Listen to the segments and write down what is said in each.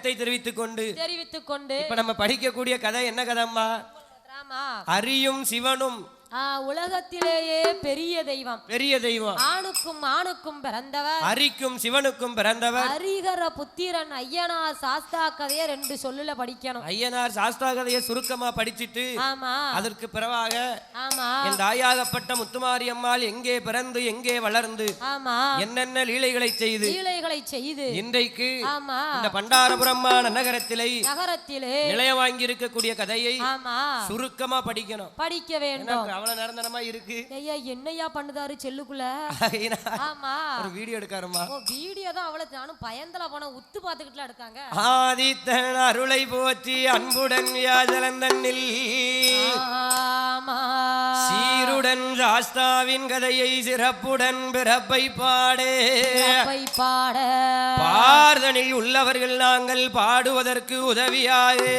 வணக்கத்தை தெரிவித்துக் கொண்டு தெரிவித்துக் கொண்டு இப்ப நம்ம படிக்கக்கூடிய கதை என்ன கதைம்மா? அரியும் சிவனும் உலகத்திலேயே பெரிய தெய்வம். பெரிய தெய்வம். ஆணுக்கும் ஆணுக்கும் பிறந்தவர். அரிக்கும் சிவனுக்கும் பிறந்தவர். ஹரிகர புத்திரன் ஐயனார் சாஸ்தா கதையை ரெண்டு சொல்லுல படிக்கணும். ஐயனார் சாஸ்தா கதையை சுருக்கமா படிச்சிட்டு ஆமா. அதற்கு பிறவாக ஆமா. என் தாயாகப்பட்ட முத்துமாரி அம்மாள் எங்கே பிறந்து எங்கே வளர்ந்து ஆமா. என்னென்ன லீலைகளை செய்து லீலைகளை செய்து. இன்றைக்கு ஆமா. இந்த பண்டாரபுரமான நகரத்திலே நகரத்திலே. நிலையம் வாங்கி இருக்கக்கூடிய கதையை ஆமா. சுருக்கமா படிக்கணும். படிக்க வேண்டும். அவ்வளவு நிரந்தரமா இருக்கு? ஐயா என்னையா பண்ணுதாரு செல்லுக்குள்ள? ஆமா. ஒரு வீடியோ எடுக்காருமா ஓ வீடியோ தான் அவ்வளவு நானும் பயந்தல போன உத்து பாத்துக்கிட்டுலாம் எடுக்காங்க. ஆதித்தன் அருளை போற்றி அன்புடன் யாஜலந்தன்னில் ஆமா. சீருடன் சாஸ்தாவின் கதையை சிறப்புடன் பிறப்பை பாடே. பாட. பார்தனில் உள்ளவர்கள் நாங்கள் பாடுவதற்கு உதவியாயே.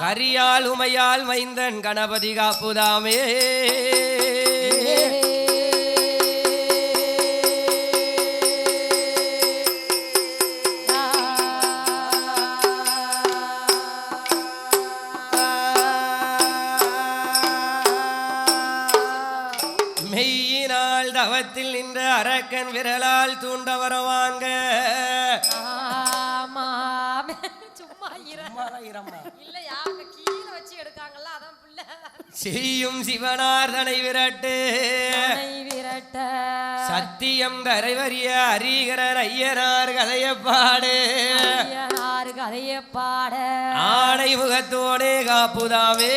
கரியால் உமையால் மைந்தன் கணபதி காப்புதாமே. மெய்யினால் தவத்தில் நின்ற அரக்கன் விரலால் தூண்ட இல்லையா? அங்க கீழே வச்சு எடுக்காங்கல்ல அதான் பிள்ளை. செய்யும் சிவனார் தனை விரட்டு விரட்ட. சத்தியம் கரைவரிய அரிகரர் ஐயனார் கதைய பாடு ஐயனார் கதையை பாட ஆடை முகத்தோடே காப்புதாமே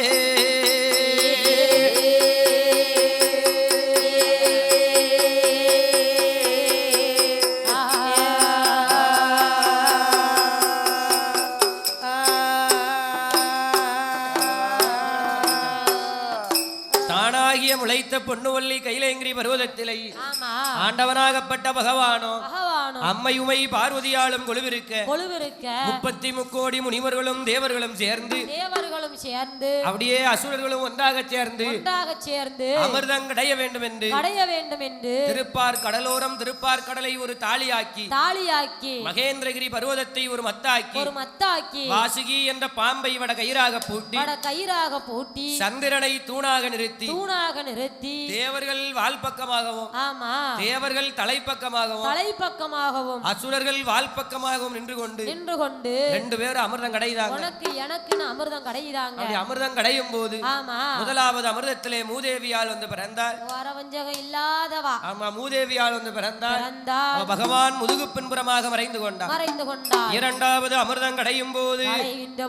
பொன்னுவல்லி கைலேங்கிரி பருவதத்திலை. ஆண்டவனாகப்பட்ட பகவானோ. அம்மையுமை பார்வதியாலும் கொழுவிருக்க கொழுவிருக்க முப்பத்தி முக்கோடி முனிவர்களும் தேவர்களும் சேர்ந்து தேவர்களும் சேர்ந்து அப்படியே அசுரர்களும் ஒன்றாக சேர்ந்து ஒன்றாக சேர்ந்து அமிர்தம் கடைய வேண்டும் என்று கடைய வேண்டும் என்று திருப்பார் கடலோரம் திருப்பார் கடலை ஒரு தாலியாக்கி தாலியாக்கி மகேந்திரகிரி பர்வதத்தை ஒரு மத்தாக்கி ஒரு மத்தாக்கி வாசுகி என்ற பாம்பை வட கயிறாக பூட்டி வட கயிறாக பூட்டி சந்திரனை தூணாக நிறுத்தி தூணாக நிறுத்தி தேவர்கள் வால்பக்கமாகவும் ஆமா தேவர்கள் தலைப்பக்கமாகவும் தலைப்பக்கமாகவும் அசுரர்கள் வால்பக்கமாகவும் நின்று கொண்டு நின்று கொண்டு ரெண்டு பேரும் அமிர்தம் கடைதாங்க உனக்கு எனக்குன்னு அமிர்தம் கிடையுதாங்க அப்படி அமிர்தம் கடையும் போது ஆமா. முதலாவது அமிர்தத்திலே மூதேவியால் வந்து பிறந்தார் வரவஞ்சகம் இல்லாதவா? ஆமா மூதேவியால் வந்து பிறந்தா அவ பகவான் முதுகு பின்புறமாக மறைந்து கொண்டார் மறைந்து கொண்டார் இரண்டாவது அமிர்தம் கடையும் போது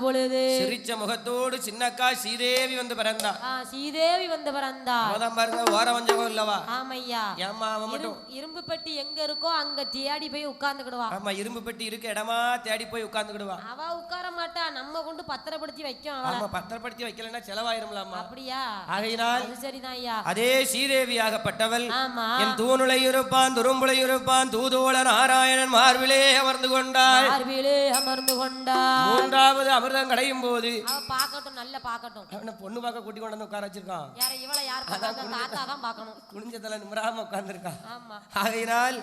பொழுது சிரிச்ச முகத்தோடு சின்னக்கா சீதேவி வந்து பிறந்தார் ஆ, சீதேவி வந்து அவதான் பாருங்க ஓர வஞ்சகம் இல்லவா? ஆமையா. ஏமா மட்டும். இரும்- இரும்பு பெட்டி எங்க இருக்கோ அங்க தேடி போய் உட்கார்ந்துக்கிடுவா. ஆமா இரும்பு பெட்டி இருக்க இடமா தேடி போய் உட்கார்ந்துக்கிடுவான் அவ உட்கார மாட்டா. நம்ம கொண்டு பத்திரப்படுத்தி வைக்கும் ஆமா பத்திரப்படுத்தி வைக்கலன்னா செலவாயிரும்லாமா? அப்படியா? ஆகையினால் சரிதான் ஐயா. அதே சீதேவியாகப்பட்டவள் ஆமா. என் தூணுளை இருப்பான் துரும்புளை இருப்பான் தூதோள நாராயணன் மார்பிலே அமர்ந்து கொண்டாள். மார்பிலே அமர்ந்து கொண்டா மூன்றாவது அமிர்தம் கடையும் போது அவ பாக்கட்டும் நல்ல பாக்கட்டும் அவனை பொண்ணு பார்க்க கூட்டி கொண்டு வந்து உட்கார வச்சிருக்கான். யார இவளை யார் பார்க்கறாங்க? தாத்தா தான் பார்க்கணும். குனிஞ்ச தலை நிமிராம உட்கார்ந்துருக்கான். ஆமா. ஆகையினால்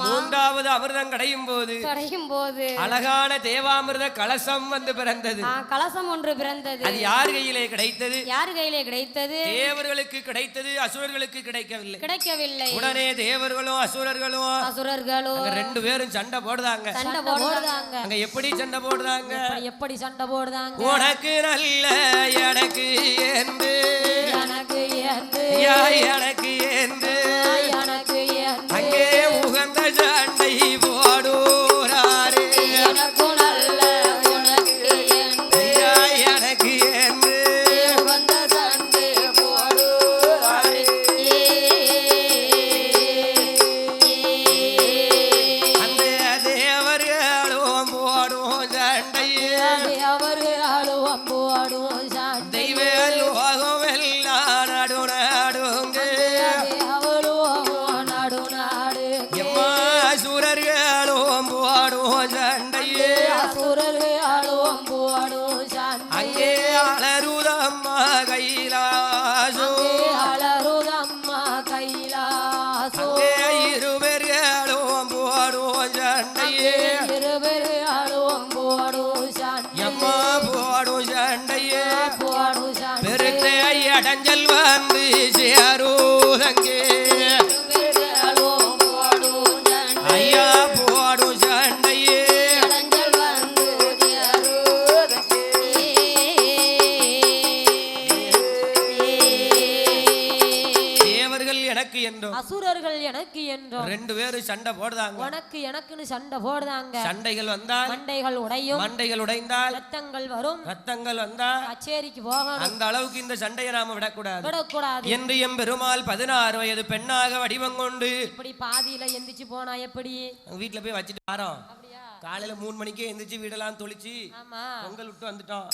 மூன்றாவது அமிர்தம் கடையும் போது கடையும் போது அழகான தேவாமிர்த கலசம் வந்து பிறந்தது. ஆ, கலசம் ஒன்று பிறந்தது. அது யார் கையிலே கிடைத்தது? யார் கையிலே கிடைத்தது? தேவர்களுக்கு கிடைத்தது அசுரர்களுக்கு கிடைக்கவில்லை. கிடைக்கவில்லை. உடனே தேவர்களும் அசுரர்களும் அசுரர்களும் அங்க ரெண்டு பேரும் சண்டை போடுதாங்க. சண்டை போடுதாங்க. அங்க எப்படி சண்டை போடுதாங்க? எப்படி- சண்டை போடுதாங்க? உனக்கு நல்ல எனக்கு என்று. எனக்கு ஏந்து யா எனக்கு என்று? சண்டை போடுதாங்க. உனக்கு எனக்குன்னு சண்டை போடுதாங்க. சண்டைகள் வந்தால் மண்டைகள் உடையும். மண்டைகள் உடைந்தால் ரத்தங்கள் வரும். ரத்தங்கள் வந்தா கச்சேரிக்கு போகணும். அந்த அளவுக்கு இந்த சண்டையை நாம விடக்கூடாது. விடக்கூடாது. என்று எம் பெருமாள் பதினாறு வயது பெண்ணாக வடிவம் கொண்டு இப்படி பாதியில எந்திரிச்சு போனா எப்படி? வீட்டுல போய் வச்சுட்டு வரோம். காலையில மூணு மணிக்கே எந்திரிச்சு வீடெல்லாம் தொளிச்சு பொங்கல் விட்டு வந்துட்டோம்.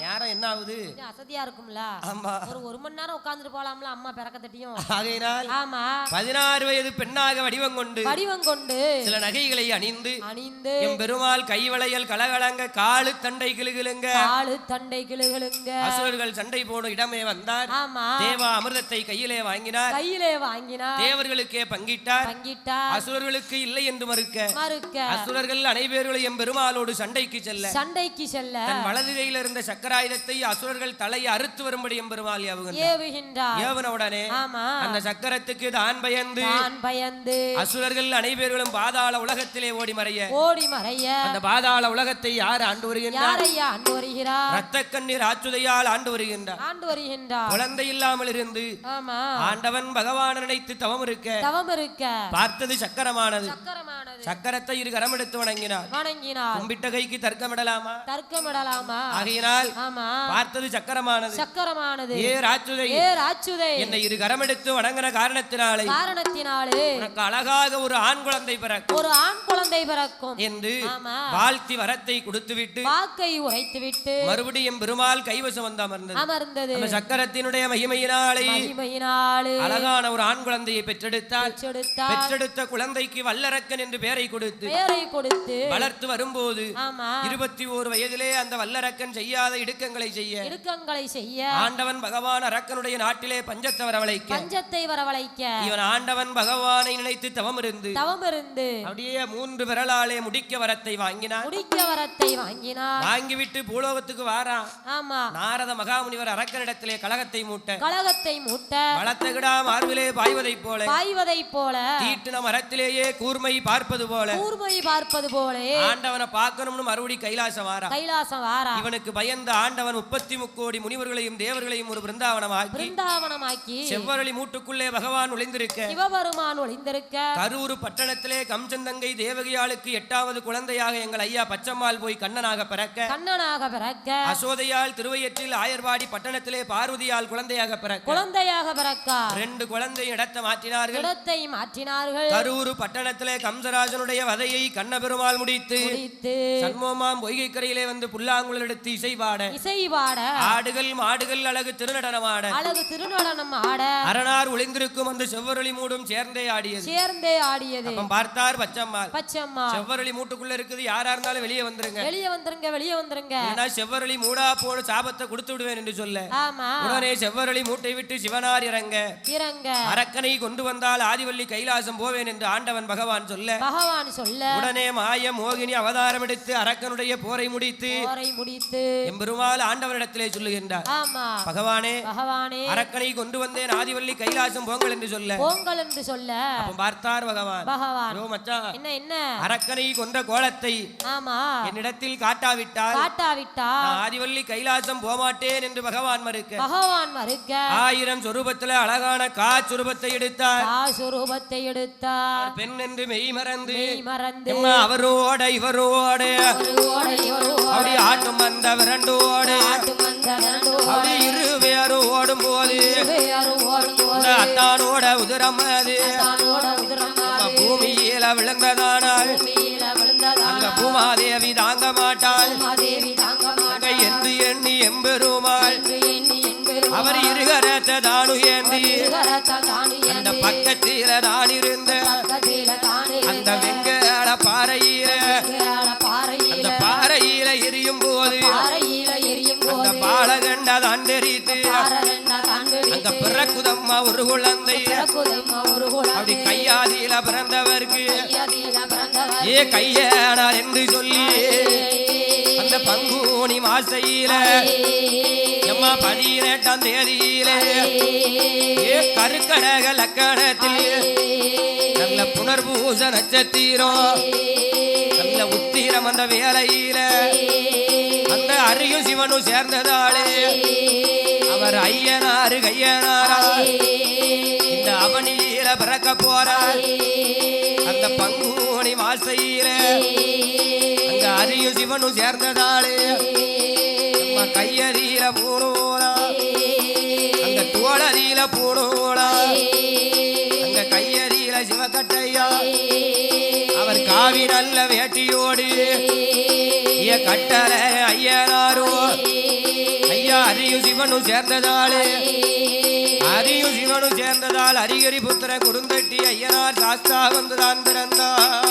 நேரம் என்ன ஆகுது? அசதியா இருக்கும்ல. ஆமா. ஒரு ஒரு மணி நேரம் உட்கார்ந்துட்டு போலாம்ல அம்மா பிறக்க தட்டியும். ஆகையினால் ஆமா. பதினாறு வயது பெண்ணாக வடிவம் கொண்டு வடிவம் கொண்டு சில நகைகளை அணிந்து அணிந்து எம் பெருமாள் கைவளையல் கலகலங்க காலு தண்டை கிளுகிளுங்க. காலு தண்டை கிளுகளுங்க. அசுரர்கள் சண்டை போடும் இடமே வந்தார். ஆமா. தேவா அமிர்தத்தை கையிலே வாங்கினார். கையிலே வாங்கினா தேவர்களுக்கே பங்கிட்டார். பங்கிட்டா அசுரர்களுக்கு இல்லை என்று மறுக்க. மறுக்க. அசுரர்கள் அனைவர்களும் எம் பெருமாளோடு சண்டைக்கு செல்ல. சண்டைக்கு செல்ல. தன் வலது கையில் இருந்த சக்கராயுதத்தை அசுரர்கள் தலையை அறுத்து வரும்படி எம் பெருமாள் ஏவுகின்றார். ஏவுகின்றார். ஏவன உடனே ஆமா. அந்த சக்கரத்துக்கு தான் பயந்து பயந்து அசுரர்கள் அனைவர்களும் பாதாள உலகத்திலே ஓடி மறைய. ஓடி மறைய. அந்த பாதாள உலகத்தை யார் ஆண்டு வருகின்றார்? ஆண்டு வருகிறார்? ரத்த கண்ணீர் ஆச்சுதையால் ஆண்டு வருகின்றார். ஆண்டு வருகின்றார். குழந்தை இல்லாமல் இருந்து ஆண்டவன் பகவான் நினைத்து தவம் இருக்க. தவம் இருக்க. பார்த்தது சக்கரமானது. சக்கரமானது. சக்கரத்தை இரு கரம் எடுத்து வணங்கினார். வணங்கினார். கும்பிட்ட கைக்கு தர்க்கமிடலாமா? தர்க்கமிடலாமா? ஆகையினால் ஆமா. பார்த்தது சக்கரமானது. சக்கரமானது. ஏ ராச்சுதை. ஏ ராச்சுதை. என்னை இரு கரம் எடுத்து வணங்கின காரணத்தினாலே காரணத்தினாலே உனக்கு அழகாக ஒரு ஆண் குழந்தை பிறக்கும் ஒரு ஆண் குழந்தை பிறக்கும். என்று ஆமா. வாழ்த்தி வரத்தை கொடுத்துவிட்டு வாக்கை உரைத்துவிட்டு மறுபடியும் பெருமாள் கைவசம் வந்து அமர்ந்தது. அமர்ந்தது சக்கரத்தினுடைய மகிமையினாலே மகிமையினாலே அழகான ஒரு ஆண் குழந்தையை பெற்றெடுத்தார் பெற்றெடுத்த குழந்தைக்கு வல்லரக்கன் என்று பெயரை கொடுத்து பெயரை கொடுத்து வளர்த்து வரும்போது இருபத்தி ஓரு வயதிலே அந்த வல்லரக்கன் செய்யாத இடுக்கங்களை செய்ய. இடுக்கங்களை செய்ய. ஆண்டவன் பகவான் அரக்கனுடைய நாட்டிலே பஞ்சத்தை வரவழைக்க. பஞ்சத்தை வரவழைக்க. இவன் ஆண்டவன் பகவானை நினைத்து தவம் இருந்து தவம் இருந்து அப்படியே மூன்று விரலாலே முடிக்க வரத்தை வாங்கினான். முடிக்க வரத்தை வாங்கினார் வாங்கிவிட்டு பூலோகத்துக்கு வாரான். ஆமா. நாரத மகாமுனிவர் அரக்கனிடத்திலே கலகத்தை மூட்ட. கழகத்தை மூட்ட. வளர்த்த கிடா மார்பிலே பாய்வதைப் போல. பாய்வதை போல. தீட்டின மரத்திலேயே கூர்மை பார்ப்பது போல கூர்மை பார்ப்பது போலே ஆண்டவனை பார்க்கணும்னு மறுபடி கைலாசம் வாரா. கைலாசம் வாரா. இவனுக்கு பயந்த ஆண்டவன் முப்பத்தி முக்கோடி முனிவர்களையும் தேவர்களையும் ஒரு பிருந்தாவனமாக்கி பிருந்தாவனமாக்கி. செவ்வரளி மூட்டுக்குள்ளே பகவான் ஒளிந்திருக்க சிவபெருமான் ஒளிந்திருக்க. கரூர் பட்டணத்திலே கம்சந்தங்கை தேவகியாளுக்கு எட்டாவது குழந்தையாக எங்கள் ஐயா பச்சம்மாள் போய் கண்ணனாக பிறக்க கண்ணனாக பிறக்க. அசோதையால் திருவையற்றில் ஆயர்வாடி பட்டணத்திலே பார்வதியால் குழந்தையாக பிறக்க. குழந்தையாக பிறக்க. ரெண்டு குழந்தை இடத்தை மாற்றினார்கள். இடத்தை மாற்றினார்கள். கரூர் பட்டணத்திலே கம்சராஜனுடைய வதையை கண்ணபெருமாள் முடித்து சண்முகமாம் பொய்கை கரையிலே வந்து புல்லாங்குழல் எடுத்து இசை பாட இசை பாட ஆடுகள் மாடுகள் அழகு திருநடனமாட அழகு திருநடனம் ஆட. அரணார் ஒளிந்திருக்கும் அந்த செவ்வரளி மூடும் சேர்ந்தே ஆடியது. சேர்ந்தே ஆடியது. அப்ப பார்த்தார் பச்சம்மாள். பச்சம்மா செவ்வரளி மூட்டுக்குள்ள இருக்குது. யாரா இருந்தாலும் வெளியே வந்துருங்க. வெளியே வந்துருங்க வெளியே வந்துருங்க. ஏன்னா செவ்வரளி மூடா போன சாபத்தை கொடுத்து விடுவேன் என்று சொல்ல. ஆமா. உடனே செவ்வரளி மூட்டை விட்டு சிவனார் இறங்க. இறங்க. அரக்கனை கொண்டு வந்தால் ஆதிவள்ளி கைலாசம் போவேன் என்று ஆண்டவன் பகவான் சொல்ல. பகவான் சொல்ல. உடனே மாய மோகினி அவதாரம் எடுத்து அரக்கனுடைய போரை முடித்து போரை முடித்து எம்பெருமாள் ஆண்டவனிடத்திலே சொல்லுகின்றார். ஆமா. பகவானே பகவானே. அரக்கனை கொண்டு வந்தேன் ஆதிவள்ளி கைலாசம் போங்கள் என்று சொல்ல. போங்கள் என்று சொல்ல. அப்ப பார்த்தார் பகவான். பகவான். என்ன என்ன? அரக்கனை கொன்ற கோலத்தை ஆமா. என்னிடத்தில் காட்டாவிட்டால் காட்டாவிட்டா நான் ஆதிவள்ளி கைலாசம் போமாட்டேன் என்று பகவான் மறுக்க. பகவான் மறுக்க. ஆயிரம் சொரூபத்துல அழகான கா சுரூபத்தை எடுத்தார். சுரூபத்தை எடுத்தார். பெண் என்று மெய் மறந்து மறந்து. அவரோட இவரோட. அப்படி ஆட்டும் வந்த விரண்டோடு அப்படி இரு பேரும் ஓடும் போது அத்தானோட உதிரம் அது. பூமியில விழுந்ததானால் அங்க பூமாதேவி தாங்க மாட்டாள். என்று எண்ணி எம்பெருமாள். அவர் இருகரத்தை தானு ஏந்தி. அந்த பக்கத்தில நான் இருந்த அந்த வெங்கட பாறையில. அந்த பாறையில எரியும் போது அந்த பாலகண்ட தாண்டி அங்க பிறக்குதம்மா ஒரு குழந்தை. அப்படி கையாதியில பிறந்தவருக்கு ஏ கையேனார் என்று சொல்லி அந்த பங்குனி மாசையில அம்மா பதினெட்டாம் தேதியிலே கருக்கடக லக்கணத்தில் நல்ல புனர்பூச நட்சத்திரம் நல்ல உத்திரம் அந்த வேலையில அந்த அரியும் சிவனும் சேர்ந்ததாலே அவர் ஐயனாரு கையனாரா இந்த அவனியில பிறக்க போறார். அந்த பங்குனி வாசையில அந்த அரியும் சிவனும் சேர்ந்ததாலே நம்ம கையறியில போனோரா அங்க தோழறியில போனோரா அங்க கையறியில சிவகட்டையா அவர் காவி நல்ல வேட்டியோடு. ஐய கட்டளை ஐயனாரோ. ஐயா அரியும் சிவனும் சேர்ந்ததாலே. அரியும் சிவனும் சேர்ந்ததால் அரிகரி புத்திர குறுந்தட்டி ஐயனார் சாஸ்தா வந்துதான் பிறந்தார்.